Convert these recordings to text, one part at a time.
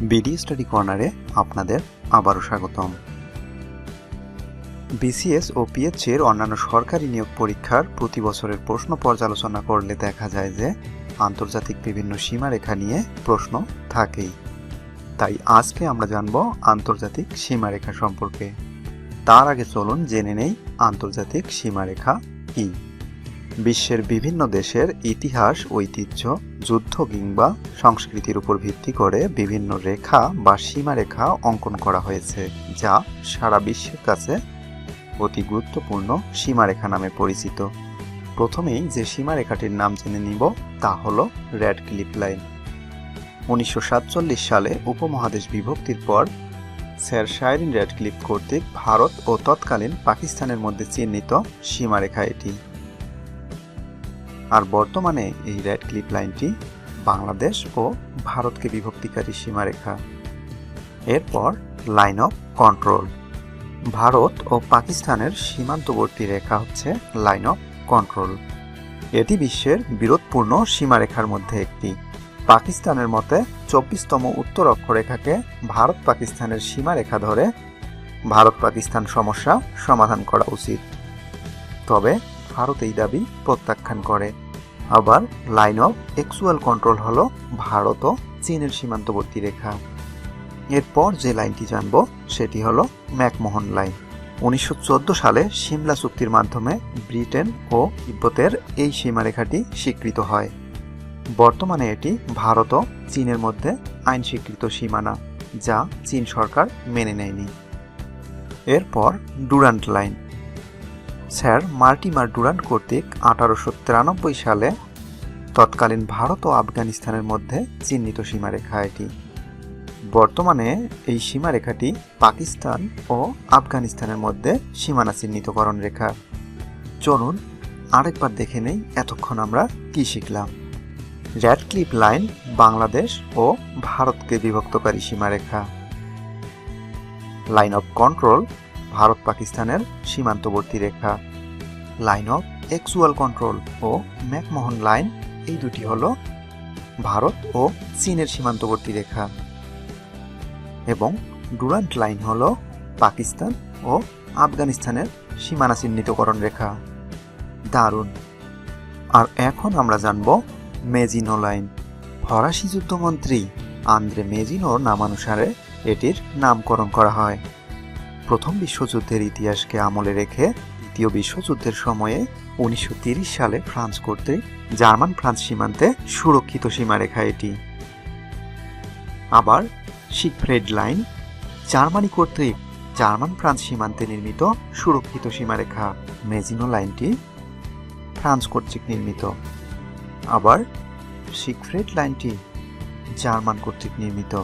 BD study কর্নারে আপনাদের আবারও স্বাগতম। বিসিএস ও পিএইচ এর অন্যান্য সরকারি নিয়োগ পরীক্ষার প্রতি বছরের প্রশ্ন পর্যালোচনা করলে দেখা যায় যে আন্তর্জাতিক বিভিন্ন সীমারেখা নিয়ে প্রশ্ন থাকেই। তাই আজকে আমরা জানব আন্তর্জাতিক সীমারেখা সম্পর্কে। তার আগে চলুন জেনে নেই আন্তর্জাতিক সীমারেখা কী। বিশ্বের বিভিন্ন দেশের ইতিহাস, ঐতিহ্য, যুদ্ধ কিংবা সংস্কৃতির উপর ভিত্তি করে বিভিন্ন রেখা বা সীমারেখা অঙ্কন করা হয়েছে, যা সারা বিশ্বের কাছে অতি গুরুত্বপূর্ণ সীমারেখা নামে পরিচিত। প্রথমেই যে সীমারেখাটির নাম জেনে নিব তা হল রেড ক্লিপ লাইন। উনিশশো সাতচল্লিশ সালে উপমহাদেশ বিভক্তির পর স্যার শায়রিন রেডক্লিফ কর্তৃক ভারত ও তৎকালীন পাকিস্তানের মধ্যে চিহ্নিত সীমারেখা এটি। আর বর্তমানে এই রেড ক্লিপ লাইনটি বাংলাদেশ ও ভারতকে বিভক্তিকারী সীমারেখা। এরপর লাইন অফ কন্ট্রোল ভারত ও পাকিস্তানের সীমান্তবর্তী রেখা হচ্ছে লাইন অফ কন্ট্রোল এটি বিশ্বের বিরোধপূর্ণ সীমারেখার মধ্যে একটি। পাকিস্তানের মতে চব্বিশতম উত্তর অক্ষরেখাকে ভারত পাকিস্তানের সীমারেখা ধরে ভারত পাকিস্তান সমস্যা সমাধান করা উচিত। তবে ভারত এই দাবি প্রত্যাখ্যান করে। আবার লাইন অফ এক্সুয়াল কন্ট্রোল হল ভারত ও চীনের সীমান্তবর্তী রেখা। এরপর যে লাইনটি জানব, সেটি হল ম্যাকমোহন লাইন উনিশশো চোদ্দ সালে সিমলা চুক্তির মাধ্যমে ব্রিটেন ও তিব্বতের এই সীমারেখাটি স্বীকৃত হয়। বর্তমানে এটি ভারত ও চীনের মধ্যে আইন স্বীকৃত সীমানা, যা চীন সরকার মেনে নেয়নি। এরপর Durand Line sir Mortimer Durand কর্তৃক আঠারোশো তিরানব্বই সালে তৎকালীন ভারত ও আফগানিস্তানের মধ্যে চিহ্নিত সীমারেখা এটি। বর্তমানে এই সীমারেখাটি পাকিস্তান ও আফগানিস্তানের মধ্যে সীমানা চিহ্নিতকরণ রেখা। চলুন আরেকবার দেখে নেই এতক্ষণ আমরা কি শিখলাম। রেড ক্লিপ লাইন বাংলাদেশ ও ভারতকে বিভক্তকারী সীমারেখা। লাইন অফ কন্ট্রোল ভারত পাকিস্তানের সীমান্তবর্তী রেখা। লাইন অফ এক্সুয়াল কন্ট্রোল ও ম্যাকমোহন লাইন, এই দুটি হল ভারত ও চীনের সীমান্তবর্তী রেখা। এবং ডুরান্ট লাইন হল পাকিস্তান ও আফগানিস্তানের সীমানা চিহ্নিতকরণ রেখা। দারুণ। আর এখন আমরা জানব মেজিনো লাইন। ফরাসি যুদ্ধমন্ত্রী আন্দ্রে মেজিনোর নামানুসারে এটির নামকরণ করা হয়। প্রথম বিশ্বযুদ্ধের ইতিহাসকে আমলে রেখে দ্বিতীয় বিশ্বযুদ্ধের সময়ে উনিশশো সালে ফ্রান্স কর্তৃক জার্মান ফ্রান্স সীমান্তে সুরক্ষিত সীমারেখা এটি। আবার শিকফ্রেড লাইন জার্মানি কর্তৃক জার্মান ফ্রান্স সীমান্তে নির্মিত সুরক্ষিত সীমারেখা, মেজিনো লাইনটি ফ্রান্স কর্তৃক নির্মিত। আবার শিকফ্রেড লাইনটি জার্মান কর্তৃক নির্মিত।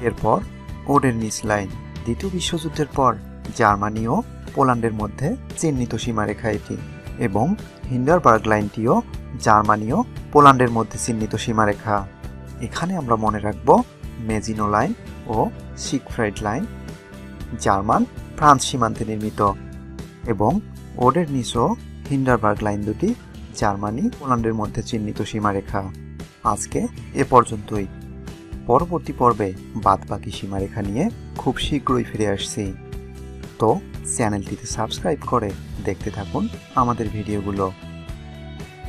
এরপর ওডেরনিস লাইন, দ্বিতীয় বিশ্বযুদ্ধের পর জার্মানি ও পোল্যান্ডের মধ্যে চিহ্নিত সীমারেখা এটি, এবং হিন্ডারবার্গ লাইনটিও জার্মানি ও পোল্যান্ডের মধ্যে চিহ্নিত সীমারেখা। এখানে আমরা মনে রাখব মেজিনো লাইন ও সিকফ্রাইড লাইন, জার্মান, ফ্রান্স সীমান্তে নির্মিত, এবং ওডেরনিস ও হিন্ডারবার্গ লাইন দুটি জার্মানি, পোল্যান্ডের মধ্যে চিহ্নিত সীমারেখা। আজকে এ পর্যন্তই। পরবর্তী পর্বে বাদবাকি সীমারেখা নিয়ে খুব শীঘ্রই ফিরে আসছি। তো চ্যানেলটিতে সাবস্ক্রাইব করে দেখতে থাকুন আমাদের ভিডিওগুলো।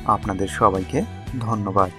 আপনাদের সবাইকে ধন্যবাদ।